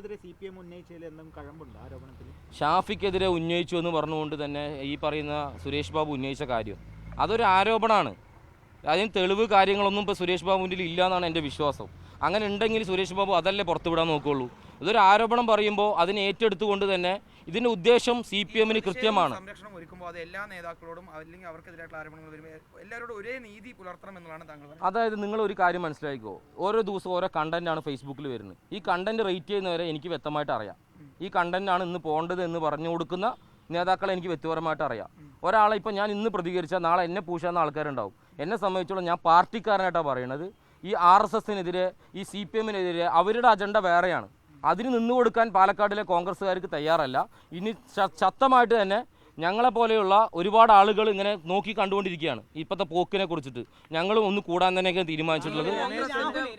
ഷാഫിക്കെതിരെ ആരോപണത്തിൽ ഷാഫിക്കെതിരെ ഉന്നയിച്ചു എന്ന് പറഞ്ഞുകൊണ്ട് തന്നെ ഈ പറയുന്ന സുരേഷ് ബാബു ഉന്നയിച്ച കാര്യം. അതൊരു ആരോപണമാണ് അതിന് തെളിവ് കാര്യങ്ങളൊന്നും ഇപ്പോൾ സുരേഷ് ബാബുവിന്റെ ഇല്ല എന്നാണ് എന്റെ വിശ്വാസം. അങ്ങനെ ഉണ്ടെങ്കിൽ സുരേഷ് ബാബു അതല്ലേ പുറത്തുവിടാൻ നോക്കുകയുള്ളൂ ഇതൊരു ആരോപണം പറയുമ്പോൾ അതിനെ ഏറ്റെടുത്തുകൊണ്ട് തന്നെ ഇതിന്റെ ഉദ്ദേശം സി പി എമ്മിന് കൃത്യമാണ്. സംരക്ഷണം ഒരുക്കുമ്പോൾ അത് എല്ലാ നേതാക്കളോടും അല്ലെങ്കിൽ അവർക്കെതിരായിട്ടുള്ള ആരോപണങ്ങൾ വരുമ്പോൾ എല്ലാവരോടും ഒരേ നീതി പുലർത്തണം എന്നുള്ളതാണ് താങ്കൾ അതായത് നിങ്ങൾ ഒരു കാര്യം മനസ്സിലാക്കിക്കോ. ഓരോ ദിവസവും ഓരോ കണ്ടന്റാണ് ഫേസ്ബുക്കിൽ വരുന്നത്. ഈ കണ്ടന്റ് റേറ്റ് ചെയ്യുന്നവരെ എനിക്ക് വ്യക്തമായിട്ട് അറിയാം. ഈ കണ്ടന്റാണ് ഇന്ന് പോകേണ്ടത് എന്ന് പറഞ്ഞു കൊടുക്കുന്ന നേതാക്കളെ എനിക്ക് വ്യക്തിപരമായിട്ട് അറിയാം. ഒരാളെ ഇപ്പം ഞാൻ ഇന്ന് പ്രതികരിച്ചാൽ നാളെ എന്നെ പൂശാവുന്ന ആൾക്കാരുണ്ടാവും. എന്നെ സംബന്ധിച്ചോളം ഞാൻ പാർട്ടിക്കാരനായിട്ടാണ് പറയുന്നത്. ഈ ആർ എസ് എസിനെതിരെ ഈ സി പി എമ്മിനെതിരെ അവരുടെ അജണ്ട വേറെയാണ്. അതിന് നിന്നു കൊടുക്കാൻ പാലക്കാടിലെ കോൺഗ്രസ്സുകാർക്ക് തയ്യാറല്ല. ഇനി ശക്തമായിട്ട് തന്നെ ഞങ്ങളെപ്പോലെയുള്ള ഒരുപാട് ആളുകൾ ഇങ്ങനെ നോക്കി കണ്ടുകൊണ്ടിരിക്കുകയാണ് ഇപ്പോഴത്തെ പോക്കിനെ കുറിച്ചിട്ട്. ഞങ്ങളും ഒന്ന് കൂടാൻ തന്നെയൊക്കെ തീരുമാനിച്ചിട്ടുള്ളത്.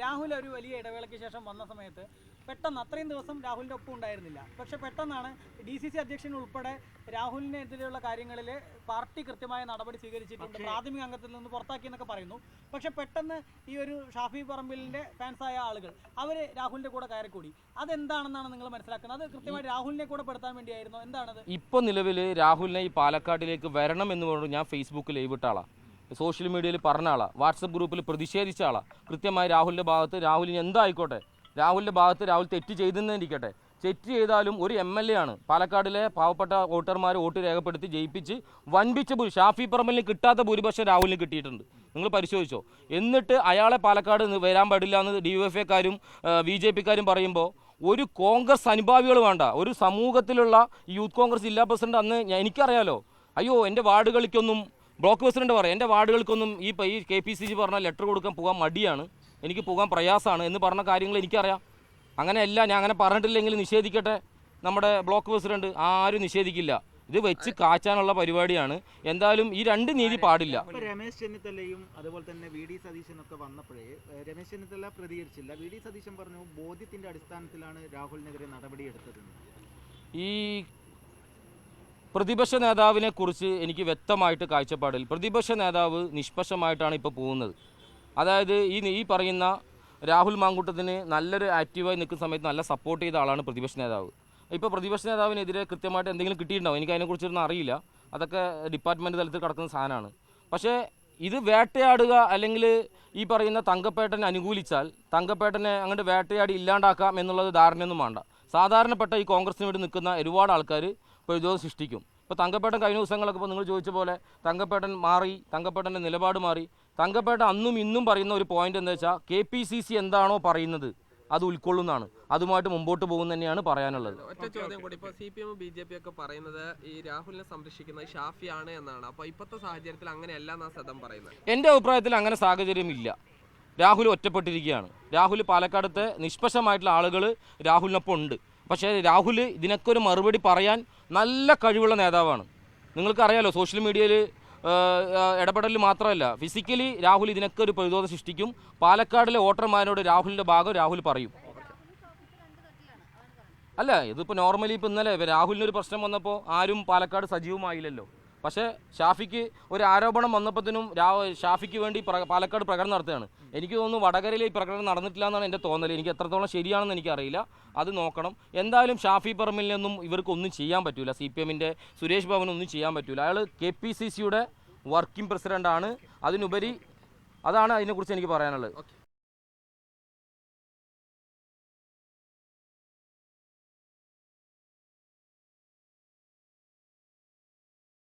രാഹുൽ ഒരു വലിയ ഇടവേളയ്ക്ക് ശേഷം വന്ന സമയത്ത് പെട്ടെന്ന് അത്രയും ദിവസം രാഹുലിന്റെ ഒപ്പം ഉണ്ടായിരുന്നില്ല. പക്ഷെ പെട്ടെന്നാണ് ഡി സി സി അധ്യക്ഷൻ ഉൾപ്പെടെ രാഹുലിനെതിരെയുള്ള കാര്യങ്ങളിൽ പാർട്ടി കൃത്യമായ നടപടി സ്വീകരിച്ചിട്ടുണ്ട്. പ്രാഥമിക അംഗത്തിൽ നിന്ന് പുറത്താക്കി എന്നൊക്കെ പറയുന്നു. പക്ഷെ പെട്ടെന്ന് ഈ ഒരു ഷാഫി പറമ്പിലിന്റെ ഫാൻസായ ആളുകൾ അവർ രാഹുലിന്റെ കൂടെ കയറിക്കൂടി. അതെന്താണെന്നാണ് നിങ്ങൾ മനസ്സിലാക്കുന്നത്? അത് കൃത്യമായി രാഹുലിനെ കൂടെ പെടുത്താൻ വേണ്ടിയായിരുന്നു. എന്താണത്? ഇപ്പോൾ നിലവിൽ രാഹുലിനെ ഈ പാലക്കാട്ടിലേക്ക് വരണം എന്ന് പറഞ്ഞു ഞാൻ ഫേസ്ബുക്കിൽ ഏവിട്ടാളാ ആളാണ് സോഷ്യൽ മീഡിയയിൽ പറഞ്ഞ ആളാണ് വാട്സപ്പ് ഗ്രൂപ്പിൽ പ്രതിഷേധിച്ച ആളാണ് കൃത്യമായി രാഹുലിന്റെ ഭാഗത്ത് രാഹുലിന് എന്തായിക്കോട്ടെ? രാഹുലിന്റെ ഭാഗത്ത് രാഹുൽ തെറ്റ് ചെയ്തെന്നിരിക്കട്ടെ തെറ്റ് ചെയ്താലും ഒരു എം എൽ എ ആണ്. പാലക്കാടിലെ പാവപ്പെട്ട വോട്ടർമാർ വോട്ട് രേഖപ്പെടുത്തി ജയിപ്പിച്ച് വൻപിച്ച ഷാഫി പറമ്പലിന് കിട്ടാത്ത ഭൂരിപക്ഷം രാഹുലിന് കിട്ടിയിട്ടുണ്ട്. നിങ്ങൾ പരിശോധിച്ചോ. എന്നിട്ട് അയാളെ പാലക്കാട് വരാൻ പാടില്ല എന്ന് ഡി എഫ് എക്കാരും ബി ജെ പിക്കാരും പറയുമ്പോൾ ഒരു കോൺഗ്രസ് അനുഭാവികൾ വേണ്ട. ഒരു സമൂഹത്തിലുള്ള യൂത്ത് കോൺഗ്രസ് ജില്ലാ പ്രസിഡന്റ് അന്ന് എനിക്കറിയാലോ. അയ്യോ എന്റെ വാർഡുകളിലേക്കൊന്നും ബ്ലോക്ക് പ്രസിഡന്റ് പറയാം. എന്റെ വാർഡുകൾക്കൊന്നും ഈ ഈ കെ പി സി ജി പറഞ്ഞ ലെറ്റർ കൊടുക്കാൻ പോകാൻ മടിയാണ്. എനിക്ക് പോകാൻ പ്രയാസമാണ് എന്ന് പറഞ്ഞ കാര്യങ്ങൾ എനിക്കറിയാം. അങ്ങനെയല്ല ഞാൻ അങ്ങനെ പറഞ്ഞിട്ടില്ലെങ്കിൽ നിഷേധിക്കട്ടെ. നമ്മുടെ ബ്ലോക്ക് പ്രസിഡന്റ് ആരും നിഷേധിക്കില്ല. ഇത് വെച്ച് കാച്ചാനുള്ള പരിപാടിയാണ്. എന്തായാലും ഈ രണ്ട് നീതി പാടില്ല. രമേശ് ചെന്നിത്തലയും അതുപോലെ തന്നെ വി ഡി സതീശനൊക്കെ വന്നപ്പോഴേ രമേശ് ചെന്നിത്തല പ്രതികരിച്ചില്ല. വി ഡി സതീശൻ പറഞ്ഞു ബോധ്യത്തിന്റെ അടിസ്ഥാനത്തിലാണ് രാഹുലിനെതിരെ നടപടിയെടുത്തത് ഈ പ്രതിപക്ഷ നേതാവിനെ കുറിച്ച് എനിക്ക് വ്യക്തമായിട്ട് കാഴ്ചപ്പാടിൽ പ്രതിപക്ഷ നേതാവ് നിഷ്പക്ഷമായിട്ടാണ് ഇപ്പോൾ പോകുന്നത്. അതായത് ഈ ഈ പറയുന്ന രാഹുൽ മാങ്കൂട്ടത്തിന് നല്ലൊരു ആക്റ്റീവായി നിൽക്കുന്ന സമയത്ത് നല്ല സപ്പോർട്ട് ചെയ്ത ആളാണ് പ്രതിപക്ഷ നേതാവ്. ഇപ്പോൾ പ്രതിപക്ഷ നേതാവിനെതിരെ കൃത്യമായിട്ട് എന്തെങ്കിലും കിട്ടിയിട്ടുണ്ടാവും എനിക്ക് അതിനെക്കുറിച്ചൊന്നും അറിയില്ല. അതൊക്കെ ഡിപ്പാർട്ട്മെന്റ് തലത്തിൽ കിടക്കുന്ന സാധനമാണ്. പക്ഷേ ഇത് വേട്ടയാടുക അല്ലെങ്കിൽ ഈ പറയുന്ന തങ്കപ്പേട്ടനെ അനുകൂലിച്ചാൽ തങ്കപ്പേട്ടനെ അങ്ങോട്ട് വേട്ടയാടി ഇല്ലാണ്ടാക്കാം എന്നുള്ളത് ധാരണയൊന്നും വേണ്ട. സാധാരണപ്പെട്ട ഈ കോൺഗ്രസിന് വേണ്ടി നിൽക്കുന്ന ഒരുപാട് ആൾക്കാർ പ്രതിരോധം സൃഷ്ടിക്കും. ഇപ്പോൾ തങ്കപ്പേട്ടൻ കഴിഞ്ഞ ദിവസങ്ങളൊക്കെ ഇപ്പോൾ നിങ്ങൾ ചോദിച്ച പോലെ തങ്കപ്പേട്ടൻ മാറി തങ്കപ്പേട്ടന്റെ നിലപാട് മാറി തങ്കപ്പേട്ടൻ അന്നും ഇന്നും പറയുന്ന ഒരു പോയിന്റ് എന്താ വെച്ചാൽ കെ പി സി സി എന്താണോ പറയുന്നത് അത് ഉൾക്കൊള്ളുന്നതാണ്. അതുമായിട്ട് മുമ്പോട്ട് പോകുന്ന തന്നെയാണ് പറയാനുള്ളത്. ഒറ്റ ചോദ്യം കൂടി. ഇപ്പൊ C P M B J P ഒക്കെ പറയുന്നത് ഈ രാഹുലിനെ സംരക്ഷിക്കുന്നത് ഷാഫിയാണ് എന്നാണ്. അപ്പൊ ഇപ്പോഴത്തെ സാഹചര്യത്തിൽ അങ്ങനെയല്ല സദം പറയുന്നത്? എന്റെ അഭിപ്രായത്തിൽ അങ്ങനെ സാഹചര്യം ഇല്ല രാഹുൽ ഒറ്റപ്പെട്ടിരിക്കുകയാണ്. രാഹുൽ പാലക്കാടത്തെ നിഷ്പക്ഷമായിട്ടുള്ള ആളുകൾ രാഹുലിനൊപ്പം ഉണ്ട്. പക്ഷേ രാഹുൽ ഇതിനൊക്കെ ഒരു മറുപടി പറയാൻ നല്ല കഴിവുള്ള നേതാവാണ്. നിങ്ങൾക്കറിയാലോ സോഷ്യൽ മീഡിയയിൽ ഇടപെടൽ മാത്രമല്ല ഫിസിക്കലി രാഹുൽ ഇതിനൊക്കെ ഒരു പ്രതിരോധം സൃഷ്ടിക്കും. പാലക്കാടിലെ വോട്ടർമാരോട് രാഹുലിന്റെ ഭാഗം രാഹുൽ പറയും. അല്ല ഇതിപ്പോൾ നോർമലി ഇപ്പോൾ ഇന്നലെ രാഹുലിനൊരു പ്രശ്നം വന്നപ്പോൾ ആരും പാലക്കാട് സജീവമായില്ലല്ലോ. പക്ഷേ ഷാഫിക്ക് ഒരു ആരോപണം വന്നപ്പോഴത്തേനും ഷാഫിക്ക് വേണ്ടി പാലക്കാട് പ്രകടനം നടത്തുകയാണ്. എനിക്ക് തോന്നുന്നു വടകരയിലെ ഈ പ്രകടനം നടന്നിട്ടില്ല എന്നാണ് എന്റെ തോന്നൽ എനിക്ക് എത്രത്തോളം ശരിയാണെന്ന് എനിക്കറിയില്ല. അത് നോക്കണം. എന്തായാലും ഷാഫി പറമ്പിൽ നിന്നും ഇവർക്ക് ഒന്നും ചെയ്യാൻ പറ്റില്ല സി പി എമ്മിന്റെ സുരേഷ് ഭവനൊന്നും ചെയ്യാൻ പറ്റില്ല അയാൾ കെ പി സി സിയുടെ വർക്കിംഗ് പ്രസിഡന്റാണ് അതിനുപരി അതാണ് അതിനെക്കുറിച്ച് എനിക്ക് പറയാനുള്ളത്.